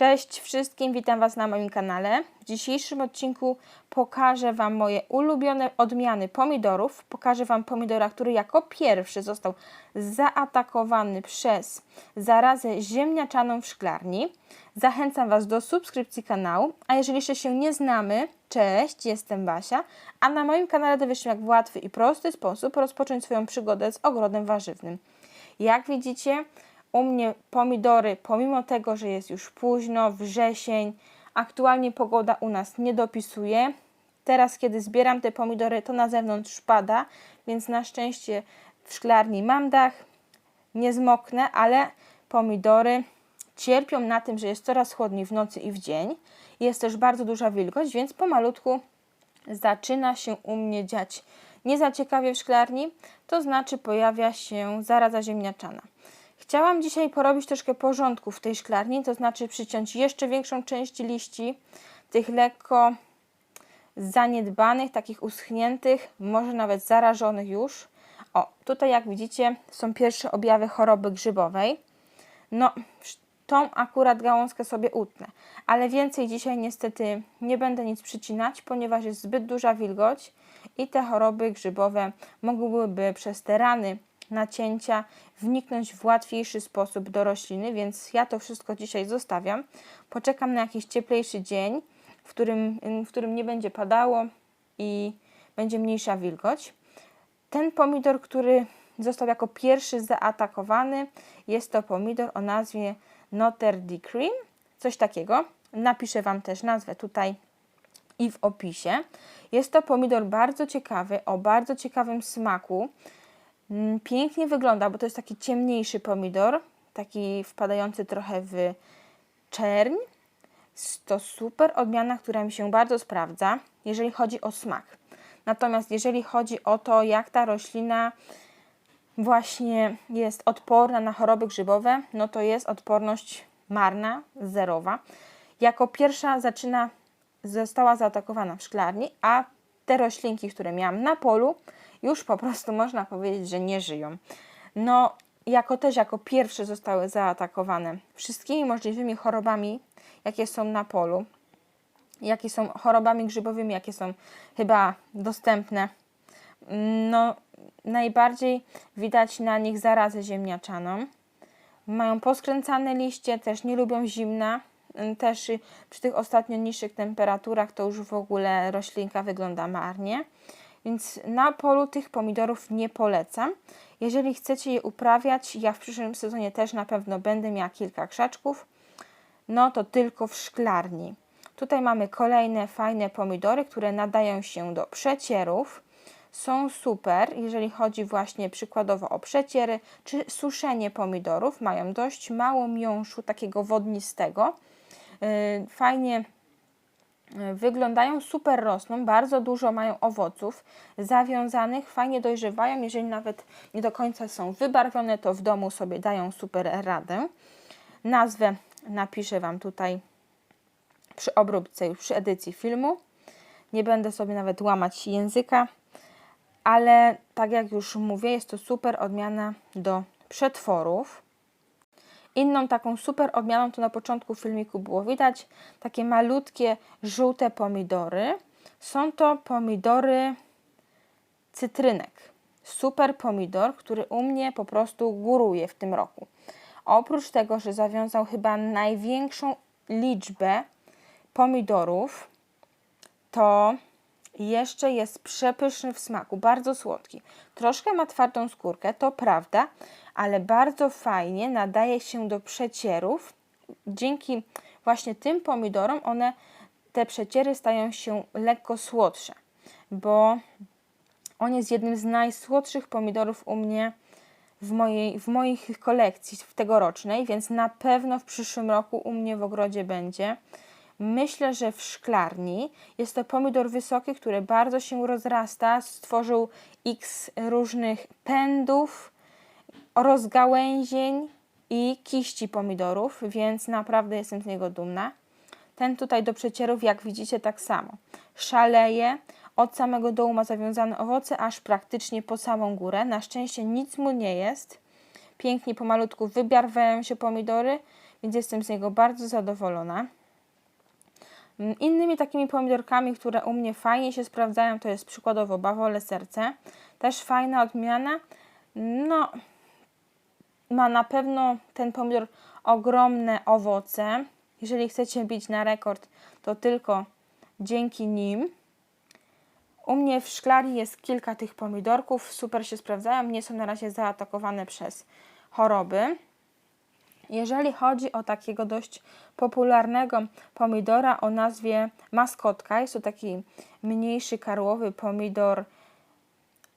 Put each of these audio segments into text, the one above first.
Cześć wszystkim, witam Was na moim kanale. W dzisiejszym odcinku pokażę Wam moje ulubione odmiany pomidorów. Pokażę Wam pomidora, który jako pierwszy został zaatakowany przez zarazę ziemniaczaną w szklarni. Zachęcam Was do subskrypcji kanału, a jeżeli jeszcze się nie znamy, cześć, jestem Basia, a na moim kanale dowiesz się jak w łatwy i prosty sposób rozpocząć swoją przygodę z ogrodem warzywnym. Jak widzicie, u mnie pomidory, pomimo tego, że jest już późno, wrzesień, aktualnie pogoda u nas nie dopisuje. Teraz, kiedy zbieram te pomidory, to na zewnątrz pada, więc na szczęście w szklarni mam dach, nie zmoknę, ale pomidory cierpią na tym, że jest coraz chłodniej w nocy i w dzień. Jest też bardzo duża wilgoć, więc pomalutku zaczyna się u mnie dziać nie za ciekawie w szklarni, to znaczy pojawia się zaraza ziemniaczana. Chciałam dzisiaj porobić troszkę porządku w tej szklarni, to znaczy przyciąć jeszcze większą część liści, tych lekko zaniedbanych, takich uschniętych, może nawet zarażonych już. O, tutaj jak widzicie są pierwsze objawy choroby grzybowej. No, tą akurat gałązkę sobie utnę, ale więcej dzisiaj niestety nie będę nic przycinać, ponieważ jest zbyt duża wilgoć i te choroby grzybowe mogłyby przez te rany nacięcia wniknąć w łatwiejszy sposób do rośliny, więc ja to wszystko dzisiaj zostawiam. Poczekam na jakiś cieplejszy dzień, w którym, w którym nie będzie padało i będzie mniejsza wilgoć. Ten pomidor, który został jako pierwszy zaatakowany, jest to pomidor o nazwie Notre Cream, coś takiego. Napiszę Wam też nazwę tutaj i w opisie. Jest to pomidor bardzo ciekawy, o bardzo ciekawym smaku. Mm, pięknie wygląda, bo to jest taki ciemniejszy pomidor, taki wpadający trochę w czerń. To super odmiana, która mi się bardzo sprawdza, jeżeli chodzi o smak. Natomiast jeżeli chodzi o to, jak ta roślina właśnie jest odporna na choroby grzybowe, no to jest odporność marna, zerowa. Jako pierwsza zaczyna, została zaatakowana w szklarni, a te roślinki, które miałam na polu, już po prostu można powiedzieć, że nie żyją. No, jako też jako pierwsze zostały zaatakowane wszystkimi możliwymi chorobami, jakie są na polu, jakie są chorobami grzybowymi, jakie są chyba dostępne. No, najbardziej widać na nich zarazę ziemniaczaną. Mają poskręcane liście, też nie lubią zimna. Też przy tych ostatnio niższych temperaturach to już w ogóle roślinka wygląda marnie. Więc na polu tych pomidorów nie polecam. Jeżeli chcecie je uprawiać, ja w przyszłym sezonie też na pewno będę miała kilka krzaczków, no to tylko w szklarni. Tutaj mamy kolejne fajne pomidory, które nadają się do przecierów. Są super, jeżeli chodzi właśnie przykładowo o przeciery czy suszenie pomidorów. Mają dość mało miąższu, takiego wodnistego. Yy, fajnie wyglądają super rosną, bardzo dużo mają owoców zawiązanych, fajnie dojrzewają, jeżeli nawet nie do końca są wybarwione, to w domu sobie dają super radę. Nazwę napiszę Wam tutaj przy obróbce, już przy edycji filmu. Nie będę sobie nawet łamać języka, ale tak jak już mówię, jest to super odmiana do przetworów. Inną taką super odmianą to na początku filmiku było widać takie malutkie żółte pomidory. Są to pomidory cytrynek. Super pomidor, który u mnie po prostu góruje w tym roku. Oprócz tego, że zawiązał chyba największą liczbę pomidorów, to jeszcze jest przepyszny w smaku, bardzo słodki. Troszkę ma twardą skórkę, to prawda, ale bardzo fajnie nadaje się do przecierów. Dzięki właśnie tym pomidorom one, te przeciery stają się lekko słodsze, bo on jest jednym z najsłodszych pomidorów u mnie w mojej, w moich kolekcji w tegorocznej, więc na pewno w przyszłym roku u mnie w ogrodzie będzie. Myślę, że w szklarni jest to pomidor wysoki, który bardzo się rozrasta, stworzył x różnych pędów, rozgałęzień i kiści pomidorów, więc naprawdę jestem z niego dumna. Ten tutaj do przecierów, jak widzicie, tak samo. Szaleje, od samego dołu ma zawiązane owoce, aż praktycznie po samą górę. Na szczęście nic mu nie jest. Pięknie pomalutku wybiarwają się pomidory. więc jestem z niego bardzo zadowolona. Mm, Innymi takimi pomidorkami, które u mnie fajnie się sprawdzają, to jest przykładowo bawole serce. Też fajna odmiana. No, ma na pewno ten pomidor ogromne owoce. Jeżeli chcecie bić na rekord, to tylko dzięki nim. U mnie w szklarni jest kilka tych pomidorków, super się sprawdzają, nie są na razie zaatakowane przez choroby. Jeżeli chodzi o takiego dość popularnego pomidora o nazwie maskotka, jest to taki mniejszy karłowy pomidor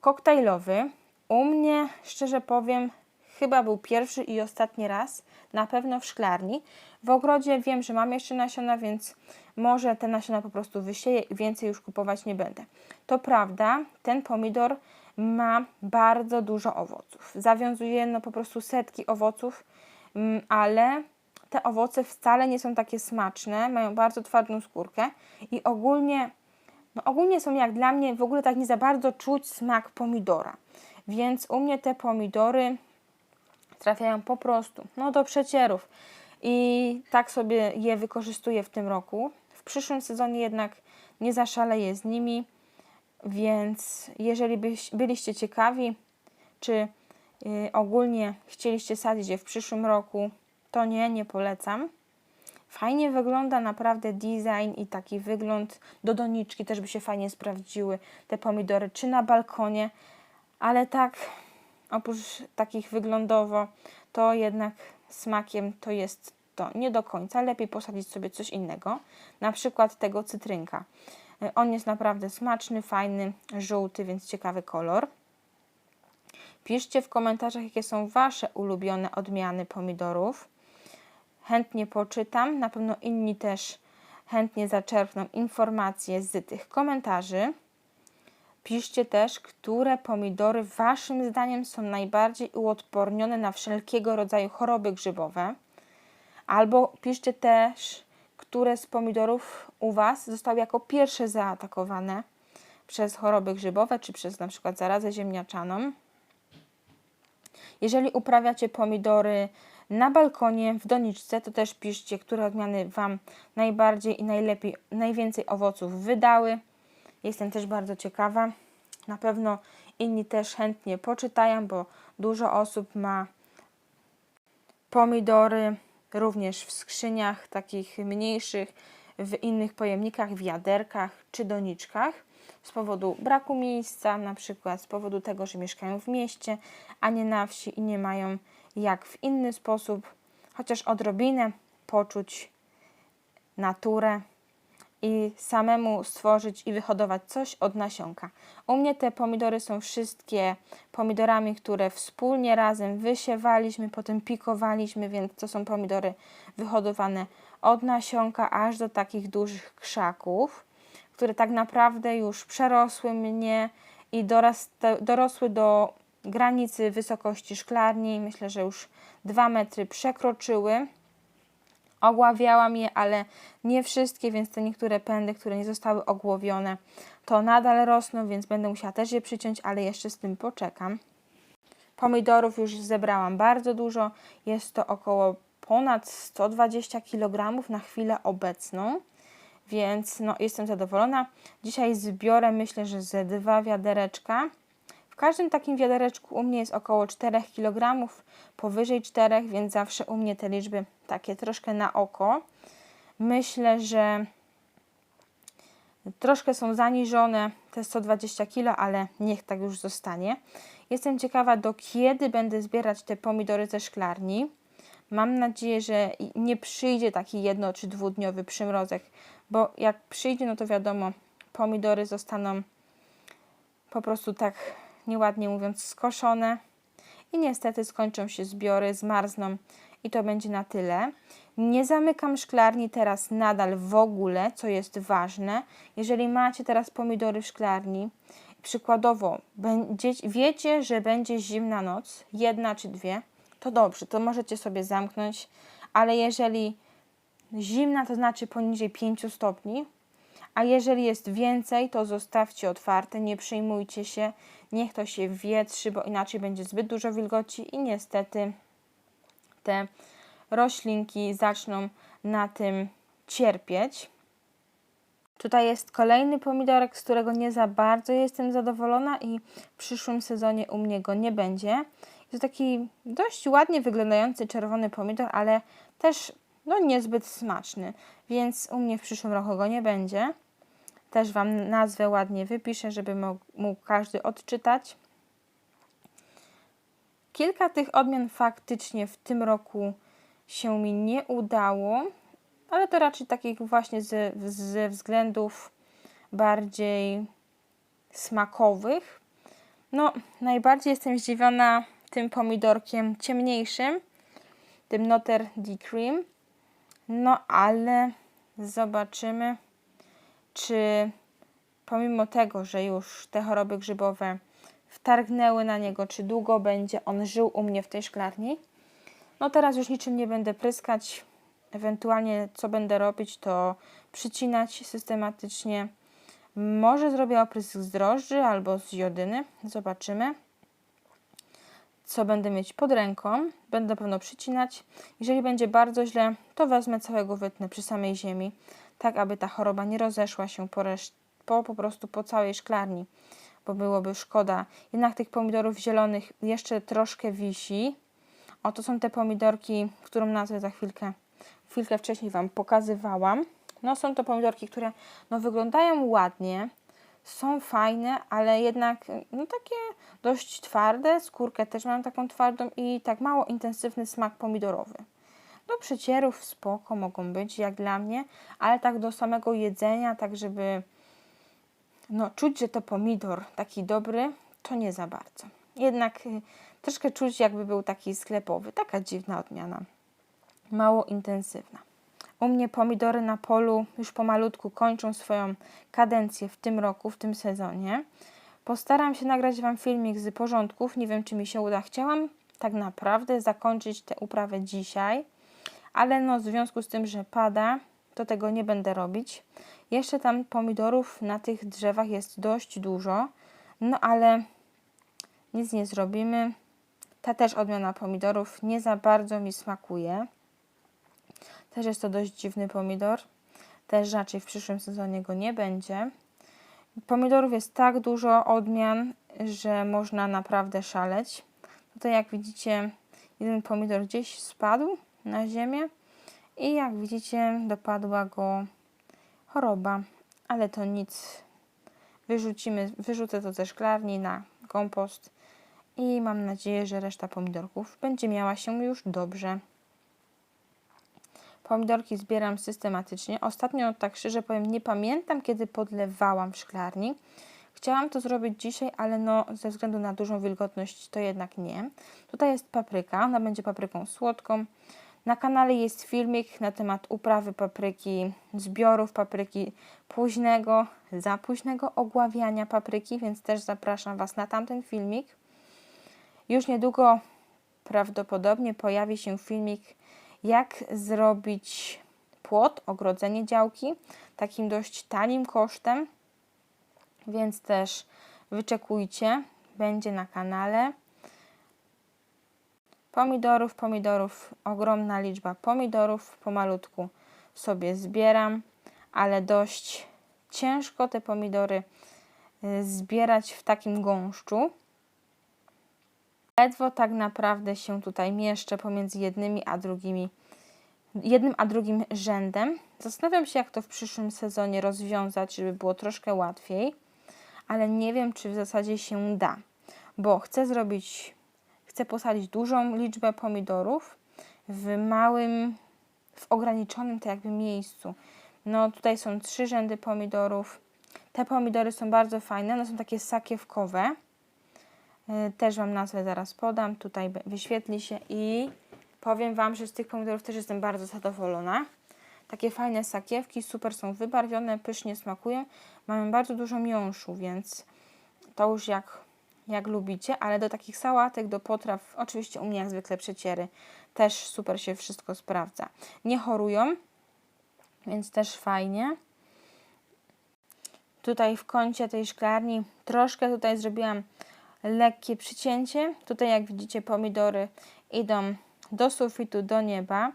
koktajlowy. U mnie, szczerze powiem, chyba był pierwszy i ostatni raz, na pewno w szklarni. W ogrodzie wiem, że mam jeszcze nasiona, więc może te nasiona po prostu wysieję i więcej już kupować nie będę. To prawda, ten pomidor ma bardzo dużo owoców. Zawiązuje no po prostu setki owoców, ale te owoce wcale nie są takie smaczne, mają bardzo twardą skórkę i ogólnie, no ogólnie są jak dla mnie w ogóle tak nie za bardzo czuć smak pomidora. Więc u mnie te pomidory trafiają po prostu no, do przecierów i tak sobie je wykorzystuję w tym roku. W przyszłym sezonie jednak nie zaszaleję z nimi, więc jeżeli byś, byliście ciekawi, czy ogólnie chcieliście sadzić je w przyszłym roku, to nie, nie polecam. Fajnie wygląda naprawdę design i taki wygląd do doniczki też by się fajnie sprawdziły te pomidory, czy na balkonie, ale tak oprócz takich wyglądowo, to jednak smakiem to jest to nie do końca. Lepiej posadzić sobie coś innego, na przykład tego cytrynka. On jest naprawdę smaczny, fajny, żółty, więc ciekawy kolor. Piszcie w komentarzach, jakie są Wasze ulubione odmiany pomidorów. Chętnie poczytam, na pewno inni też chętnie zaczerpną informacje z tych komentarzy. Piszcie też, które pomidory Waszym zdaniem są najbardziej uodpornione na wszelkiego rodzaju choroby grzybowe. Albo piszcie też, które z pomidorów u Was zostały jako pierwsze zaatakowane przez choroby grzybowe, czy przez na przykład zarazę ziemniaczaną. Jeżeli uprawiacie pomidory na balkonie, w doniczce, to też piszcie, które odmiany Wam najbardziej i najlepiej, najwięcej owoców wydały. Jestem też bardzo ciekawa. Na pewno inni też chętnie poczytają, bo dużo osób ma pomidory również w skrzyniach takich mniejszych, w innych pojemnikach, wiaderkach czy doniczkach z powodu braku miejsca, na przykład z powodu tego, że mieszkają w mieście, a nie na wsi i nie mają jak w inny sposób, chociaż odrobinę poczuć naturę i samemu stworzyć i wyhodować coś od nasionka. U mnie te pomidory są wszystkie pomidorami, które wspólnie razem wysiewaliśmy, potem pikowaliśmy, więc to są pomidory wyhodowane od nasionka aż do takich dużych krzaków, które tak naprawdę już przerosły mnie i dorosły do granicy wysokości szklarni. Myślę, że już dwa metry przekroczyły. Ogławiałam je, ale nie wszystkie, więc te niektóre pędy, które nie zostały ogłowione, to nadal rosną, więc będę musiała też je przyciąć, ale jeszcze z tym poczekam. Pomidorów już zebrałam bardzo dużo. Jest to około ponad 120 kg na chwilę obecną, więc no, jestem zadowolona. Dzisiaj zbiorę myślę, że ze dwa wiadereczka każdym takim wiadereczku u mnie jest około 4 kg, powyżej 4, więc zawsze u mnie te liczby takie troszkę na oko. Myślę, że troszkę są zaniżone te 120 kg, ale niech tak już zostanie. Jestem ciekawa, do kiedy będę zbierać te pomidory ze szklarni. Mam nadzieję, że nie przyjdzie taki jedno czy dwudniowy przymrozek, bo jak przyjdzie, no to wiadomo, pomidory zostaną po prostu tak nieładnie mówiąc, skoszone. I niestety skończą się zbiory, zmarzną i to będzie na tyle. Nie zamykam szklarni teraz nadal w ogóle, co jest ważne. Jeżeli macie teraz pomidory w szklarni, przykładowo będzie, wiecie, że będzie zimna noc, jedna czy dwie, to dobrze, to możecie sobie zamknąć, ale jeżeli zimna to znaczy poniżej 5 stopni, a jeżeli jest więcej, to zostawcie otwarte, nie przejmujcie się, niech to się wietrzy, bo inaczej będzie zbyt dużo wilgoci i niestety te roślinki zaczną na tym cierpieć. Tutaj jest kolejny pomidorek, z którego nie za bardzo jestem zadowolona i w przyszłym sezonie u mnie go nie będzie. Jest to taki dość ładnie wyglądający czerwony pomidor, ale też no niezbyt smaczny, więc u mnie w przyszłym roku go nie będzie. Też Wam nazwę ładnie wypiszę, żeby mógł, każdy odczytać. Kilka tych odmian faktycznie w tym roku się mi nie udało, ale to raczej takich właśnie ze, ze względów bardziej smakowych. No, najbardziej jestem zdziwiona tym pomidorkiem ciemniejszym, tym Notre de Cream. No, ale zobaczymy, czy pomimo tego, że już te choroby grzybowe wtargnęły na niego, czy długo będzie on żył u mnie w tej szklarni. No teraz już niczym nie będę pryskać. Ewentualnie co będę robić, to przycinać systematycznie. Może zrobię oprysk z drożdży albo z jodyny. Zobaczymy, co będę mieć pod ręką. Będę pewno przycinać. Jeżeli będzie bardzo źle, to wezmę całego wytnę przy samej ziemi, tak aby ta choroba nie rozeszła się po, reszt- po, po prostu po całej szklarni bo byłoby szkoda. Jednak tych pomidorów zielonych jeszcze troszkę wisi. O, to są te pomidorki, którą nazwę za chwilkę, chwilkę wcześniej Wam pokazywałam. No, są to pomidorki, które no, wyglądają ładnie, są fajne, ale jednak no, takie dość twarde. Skórkę też mam taką twardą i tak mało intensywny smak pomidorowy. Do przecierów spoko mogą być, jak dla mnie, ale tak do samego jedzenia, tak żeby no, czuć, że to pomidor taki dobry, to nie za bardzo. Jednak y, troszkę czuć, jakby był taki sklepowy. Taka dziwna odmiana. Mało intensywna. U mnie pomidory na polu już pomalutku kończą swoją kadencję w tym roku, w tym sezonie. Postaram się nagrać Wam filmik z porządków. Nie wiem, czy mi się uda. Chciałam tak naprawdę zakończyć tę uprawę dzisiaj, ale no w związku z tym, że pada, to tego nie będę robić. Jeszcze tam pomidorów na tych drzewach jest dość dużo, no ale nic nie zrobimy. Ta też odmiana pomidorów nie za bardzo mi smakuje. Też jest to dość dziwny pomidor. Też raczej w przyszłym sezonie go nie będzie. Pomidorów jest tak dużo odmian, że można naprawdę szaleć. Tutaj jak widzicie jeden pomidor gdzieś spadł na ziemię i jak widzicie dopadła go choroba, ale to nic. Wyrzucimy, wyrzucę to ze szklarni na kompost i mam nadzieję, że reszta pomidorków będzie miała się już dobrze. Pomidorki zbieram systematycznie. Ostatnio, tak szczerze powiem, nie pamiętam, kiedy podlewałam w szklarni. Chciałam to zrobić dzisiaj, ale no, ze względu na dużą wilgotność to jednak nie. Tutaj jest papryka, ona będzie papryką słodką. Na kanale jest filmik na temat uprawy papryki, zbiorów papryki późnego, za późnego ogławiania papryki, więc też zapraszam Was na tamten filmik. Już niedługo prawdopodobnie pojawi się filmik, jak zrobić płot, ogrodzenie działki, takim dość tanim kosztem, więc też wyczekujcie, będzie na kanale. Pomidorów, pomidorów, ogromna liczba pomidorów, pomalutku sobie zbieram, ale dość ciężko te pomidory y, zbierać w takim gąszczu. Ledwo tak naprawdę się tutaj mieszczę pomiędzy jednymi a drugimi, jednym a drugim rzędem. Zastanawiam się, jak to w przyszłym sezonie rozwiązać, żeby było troszkę łatwiej, ale nie wiem, czy w zasadzie się da, bo chcę zrobić chcę posadzić dużą liczbę pomidorów w małym, w ograniczonym to jakby miejscu. No tutaj są trzy rzędy pomidorów. Te pomidory są bardzo fajne, one są takie sakiewkowe. Y, też Wam nazwę zaraz podam, tutaj wyświetli się i powiem Wam, że z tych pomidorów też jestem bardzo zadowolona. Takie fajne sakiewki, super są wybarwione, pysznie smakują. Mamy bardzo dużo miąższu, więc to już jak jak lubicie, ale do takich sałatek, do potraw, oczywiście u mnie jak zwykle przeciery, też super się wszystko sprawdza. Nie chorują, więc też fajnie. Tutaj w kącie tej szklarni troszkę tutaj zrobiłam lekkie przycięcie. Tutaj jak widzicie pomidory idą do sufitu, do nieba.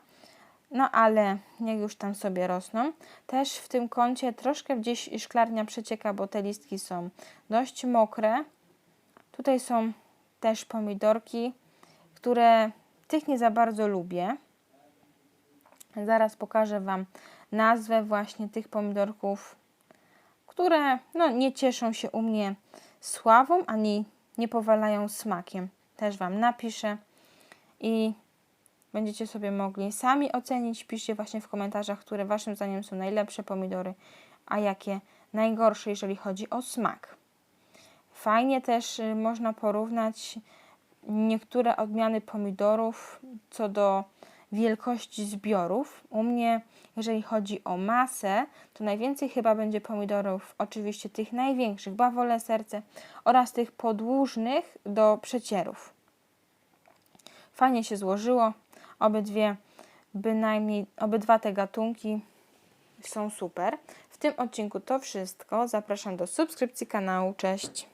No ale niech już tam sobie rosną. Też w tym kącie troszkę gdzieś szklarnia przecieka, bo te listki są dość mokre. Tutaj są też pomidorki, które tych nie za bardzo lubię. Zaraz pokażę Wam nazwę właśnie tych pomidorków, które no, nie cieszą się u mnie sławą, ani nie powalają smakiem. Też Wam napiszę i będziecie sobie mogli sami ocenić. Piszcie właśnie w komentarzach, które Waszym zdaniem są najlepsze pomidory, a jakie najgorsze, jeżeli chodzi o smak. Fajnie też y, można porównać niektóre odmiany pomidorów co do wielkości zbiorów. U mnie, jeżeli chodzi o masę, to najwięcej chyba będzie pomidorów, oczywiście tych największych, bawole serce oraz tych podłużnych do przecierów. Fajnie się złożyło. Obydwie, bynajmniej obydwa te gatunki są super. W tym odcinku to wszystko. Zapraszam do subskrypcji kanału. Cześć!